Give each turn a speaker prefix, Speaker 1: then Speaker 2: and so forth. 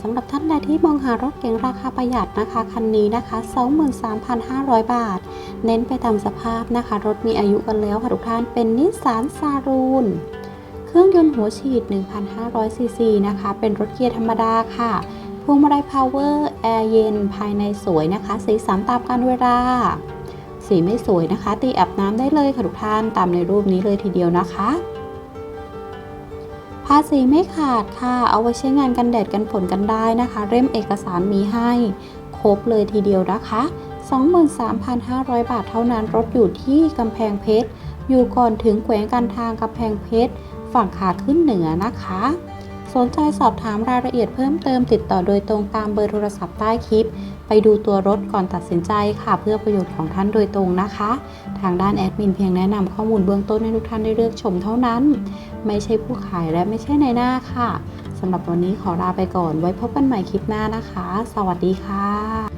Speaker 1: สำหรับท่านใดที่มองหารถเก๋งราคาประหยัดนะคะ คันนี้นะคะ 23,500 บาท เน้นไปตามสภาพนะคะ รถมีอายุกันแล้วค่ะทุกท่านเป็นนิสสันซารูนเครื่องยนต์หัวฉีด 1,500 ซีซีนะคะ เป็นรถเกียร์ธรรมดาค่ะพวงมาลัยพาวเวอร์แอร์เย็นภายในสวยนะคะ สีสันตามกาลเวลา สีไม่สวยนะคะ ตีอาบน้ำได้เลยค่ะทุกท่านตามในรูปนี้เลยทีเดียวนะคะาสีไม่ขาดค่ะ เอาไว้ใช้งานกันแดดกันฝนกันได้นะคะ เล่มเอกสารมีให้ ครบเลยทีเดียวนะคะ 23,500 บาทเท่านั้นรถอยู่ที่กำแพงเพชร อยู่ก่อนถึงแขวงการทางกำแพงเพชร ฝั่งขาขึ้นเหนือนะคะ สนใจสอบถามรายละเอียดเพิ่มเติมติดต่อโดยตรงตามเบอร์โทรศัพท์ใต้คลิป ไปดูตัวรถก่อนตัดสินใจค่ะ เพื่อประโยชน์ของท่านโดยตรงนะคะ ทางด้านแอดมินเพียงแนะนำข้อมูลเบื้องต้นให้ทุกท่านได้เลือกชมเท่านั้น ไม่ใช่ผู้ขายและไม่ใช่ในหน้าค่ะสำหรับวันนี้ขอลาไปก่อนไว้พบกันใหม่คลิปหน้านะคะ สวัสดีค่ะ